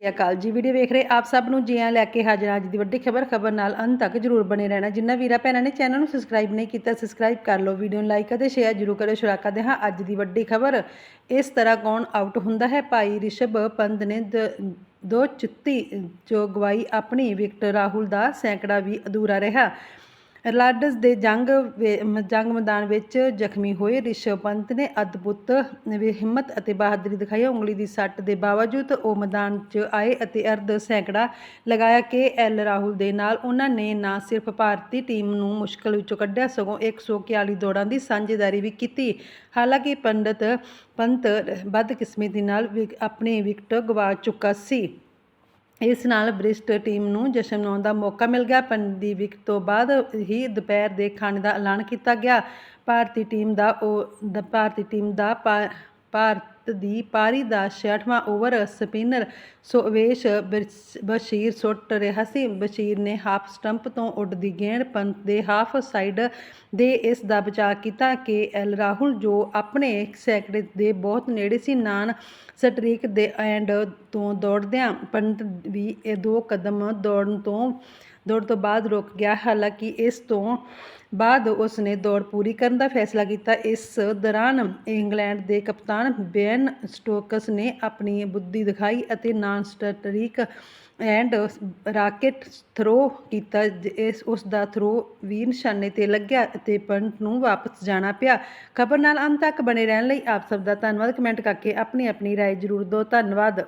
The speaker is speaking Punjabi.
ਸਤਿ ਅਕਾਲ ਜੀ, ਵੀਡੀਓ ਵੇਖ ਰਹੇ ਆਪ ਸਭ ਨੂੰ ਜੀਆਂ ਲੈ ਕੇ ਹਾਜ਼ਰ ਅੱਜ ਦੀ ਵੱਡੀ ਖਬਰ ਖਬਰ ਨਾਲ ਅੰਤ ਤੱਕ ਜਰੂਰ ਬਣੇ ਰਹਿਣਾ। ਜਿੰਨਾ ਵੀਰਾ, ਭੈਣਾਂ ਨੇ ਚੈਨਲ ਨੂੰ ਸਬਸਕ੍ਰਾਈਬ ਨਹੀਂ ਕੀਤਾ ਸਬਸਕ੍ਰਾਈਬ ਕਰ ਲਓ, ਵੀਡੀਓ ਨੂੰ ਲਾਈਕ ਅਤੇ ਸ਼ੇਅਰ ਜਰੂਰ ਕਰਿਓ। ਸ਼ੁਰਾਕਾ ਦੇ ਹਾਂ ਅੱਜ ਦੀ ਵੱਡੀ ਖਬਰ। ਇਸ ਤਰ੍ਹਾਂ ਕੌਣ ਆਊਟ ਹੁੰਦਾ ਹੈ? ਭਾਈ ਰਿਸ਼ਭ ਪੰਤ ਨੇ ਦ- ਦੋ ਚੁੱਤੀ, ਜੋ ਗਵਾਈ ਆਪਣੀ, ਵਿਕਟ ਰਾਹੁਲ ਦਾ ਸੈਂਕੜਾ ਵੀ ਅਧੂਰਾ ਰਿਹਾ। ਲਾਰਡਸ ਦੇ ਜੰਗ ਵੇ- ਜੰਗ ਮੈਦਾਨ ਵਿੱਚ ਜ਼ਖਮੀ ਹੋਏ ਰਿਸ਼ਵ ਪੰਤ ਨੇ ਅਦਭੁਤ ਹਿੰਮਤ ਅਤੇ ਬਹਾਦਰੀ ਦਿਖਾਈ। ਉਂਗਲੀ ਦੀ ਸੱਟ ਦੇ ਬਾਵਜੂਦ ਉਹ ਮੈਦਾਨ 'ਚ ਆਏ ਅਤੇ ਅਰਧ ਸੈਂਕੜਾ ਲਗਾਇਆ ਕਿ ਐਲ ਰਾਹੁਲ ਦੇ ਨਾਲ ਉਹਨਾਂ ਨੇ ਨਾ ਸਿਰਫ ਭਾਰਤੀ ਟੀਮ ਨੂੰ ਮੁਸ਼ਕਲ ਵਿੱਚੋਂ ਕੱਢਿਆ, ਸਗੋਂ 141 ਦੌੜਾਂ ਦੀ ਸਾਂਝੇਦਾਰੀ ਵੀ ਕੀਤੀ। ਹਾਲਾਂਕਿ ਪੰਡਤ ਪੰਤ ਬਦਕਿਸਮਤੀ ਨਾਲ ਵਿਕ- ਆਪਣੀ ਵਿਕਟ ਗਵਾ ਚੁੱਕਾ ਸੀ। ਇਸ ਨਾਲ ਬ੍ਰਿਸਟ ਟੀਮ ਨੂੰ ਜਸ਼ਨ ਮਨਾਉਣ ਦਾ ਮੌਕਾ ਮਿਲ ਗਿਆ। ਪੰਤ ਦੀ ਵਿਕਟ ਤੋਂ ਬਾਅਦ ਹੀ ਦੁਪਹਿਰ ਦੇ ਖਾਣੇ ਦਾ ਐਲਾਨ ਕੀਤਾ ਗਿਆ। ਭਾਰਤੀ ਟੀਮ ਦਾ ਉਹ, ਭਾਰਤੀ ਟੀਮ ਦਾ ਭਾ- ਭਾਰਤ ਦੀ ਪਾਰੀ ਦਾ 66ਵਾਂ ਓਵਰ ਸਪਿਨਰ ਸੋਵੇਸ਼ ਬਸ਼ੀਰ ਸੁੱਟ ਰਿਹਾ ਸੀ। ਬਸ਼ੀਰ ਨੇ ਹਾਫ ਸਟੰਪ ਤੋਂ ਉੱਡਦੀ ਗੇਂਦ ਪੰਤ ਦੇ ਹਾਫ ਸਾਈਡ ਦੇ ਇਸ ਦਾ ਬਚਾਅ ਕੀਤਾ ਕਿ ਐਲ ਰਾਹੁਲ, ਜੋ ਆਪਣੇ ਸੈਕੜੇ ਦੇ ਬਹੁਤ ਨੇੜੇ ਸੀ, ਨਾਨ ਸਟਰੀਕ ਦੇ ਐਂਡ ਤੋਂ ਦੌੜਦਿਆਂ ਪੰਤ ਵੀ ਇਹ ਦੋ ਕਦਮ ਦੌੜਨ ਤੋਂ ਦੌੜ ਤੋਂ ਬਾਅਦ ਰੁਕ ਗਿਆ ਹਾਲਾਂਕਿ ਇਸ ਤੋਂ ਬਾਅਦ ਉਸ ਨੇ ਦੌੜ ਪੂਰੀ ਕਰਨ ਦਾ ਫੈਸਲਾ ਕੀਤਾ ਇਸ ਦੌਰਾਨ ਇੰਗਲੈਂਡ ਦੇ ਕਪਤਾਨ ਬੈਨ ਸਟੋਕਸ ਨੇ ਆਪਣੀ ਬੁੱਧੀ ਦਿਖਾਈ ਅਤੇ non strike end rocket throw ਕੀਤਾ ਜ- ਇਸ ਉਸ ਦਾ ਥਰੋ ਵੀ ਨਿਸ਼ਾਨੇ ਤੇ ਲੱਗਿਆ ਅਤੇ ਪੰਟ ਨੂੰ ਵਾਪਸ ਜਾਣਾ ਪਿਆ ਖਬਰ ਨਾਲ ਅੰਤ ਤੱਕ ਬਣੇ ਰਹਿਣ ਲਈ ਆਪ ਸਭ ਦਾ ਧੰਨਵਾਦ ਕਮੈਂਟ ਕਰਕੇ ਆਪਣੀ ਆਪਣੀ رائے ਜ਼ਰੂਰ ਦਿਓ ਧੰਨਵਾਦ